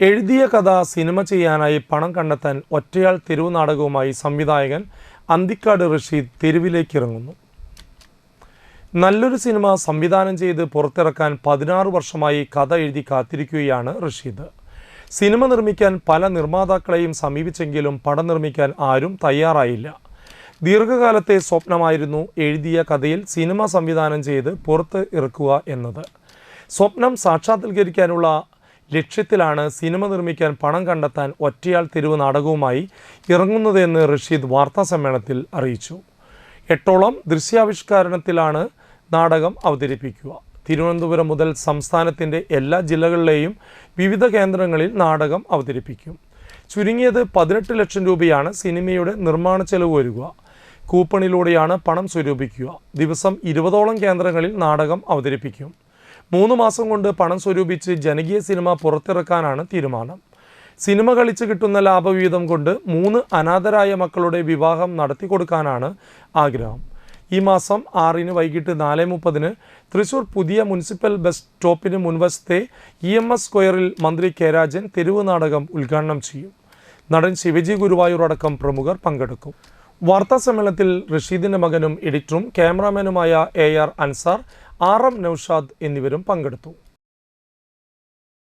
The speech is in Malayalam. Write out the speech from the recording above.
എഴുതിയ കഥ സിനിമ ചെയ്യാനായി പണം കണ്ടെത്താൻ ഒറ്റയാൾ തെരുവ് നാടകവുമായി സംവിധായകൻ അന്തിക്കാട് റഷീദ് തെരുവിലേക്ക് ഇറങ്ങുന്നു നല്ലൊരു സിനിമ സംവിധാനം ചെയ്ത് പുറത്തിറക്കാൻ പതിനാറ് വർഷമായി കഥ എഴുതി കാത്തിരിക്കുകയാണ് റഷീദ് സിനിമ നിർമ്മിക്കാൻ പല നിർമ്മാതാക്കളെയും സമീപിച്ചെങ്കിലും പടം നിർമ്മിക്കാൻ ആരും തയ്യാറായില്ല. ദീർഘകാലത്തെ സ്വപ്നമായിരുന്നു എഴുതിയ കഥയിൽ സിനിമ സംവിധാനം ചെയ്ത് പുറത്ത് ഇറക്കുക എന്നത്. സ്വപ്നം സാക്ഷാത്കരിക്കാനുള്ള ലക്ഷ്യത്തിലാണ് സിനിമ നിർമ്മിക്കാൻ പണം കണ്ടെത്താൻ ഒറ്റയാൾ തെരുവ് നാടകവുമായി ഇറങ്ങുന്നതെന്ന് റഷീദ് വാർത്താ സമ്മേളനത്തിൽ അറിയിച്ചു. എട്ടോളം ദൃശ്യാവിഷ്കരണത്തിലാണ് നാടകം അവതരിപ്പിക്കുക. തിരുവനന്തപുരം മുതൽ സംസ്ഥാനത്തിന്റെ എല്ലാ ജില്ലകളിലെയും വിവിധ കേന്ദ്രങ്ങളിൽ നാടകം അവതരിപ്പിക്കും. ചുരുങ്ങിയത് പതിനെട്ട് ലക്ഷം രൂപയാണ് സിനിമയുടെ നിർമ്മാണ ചെലവ് വരിക. കൂപ്പണിലൂടെയാണ് പണം സ്വരൂപിക്കുക. ദിവസം ഇരുപതോളം കേന്ദ്രങ്ങളിൽ നാടകം അവതരിപ്പിക്കും. മൂന്ന് മാസം കൊണ്ട് പണം സ്വരൂപിച്ച് ജനകീയ സിനിമ പുറത്തിറക്കാനാണ് തീരുമാനം. സിനിമ കളിച്ച് കിട്ടുന്ന ലാഭവിഹിതം കൊണ്ട് മൂന്ന് അനാഥരായ മക്കളുടെ വിവാഹം നടത്തി കൊടുക്കാനാണ് ആഗ്രഹം. ഈ മാസം ആറിന് വൈകിട്ട് നാല് മുപ്പതിന് തൃശൂർ പുതിയ മുനിസിപ്പൽ ബസ് സ്റ്റോപ്പിന് മുൻവശത്തെ ഇ എം എസ് സ്ക്വയറിൽ മന്ത്രി കെ രാജൻ തെരുവ് നാടകം ഉദ്ഘാടനം ചെയ്യും. നടൻ ശിവജി ഗുരുവായൂർ അടക്കം പ്രമുഖർ പങ്കെടുക്കും. വാർത്താ സമ്മേളനത്തിൽ റഷീദിന്റെ മകനും എഡിറ്ററും ക്യാമറാമാനുമായ A R Ansar R M Noushad എന്നിവരും പങ്കെടുത്തു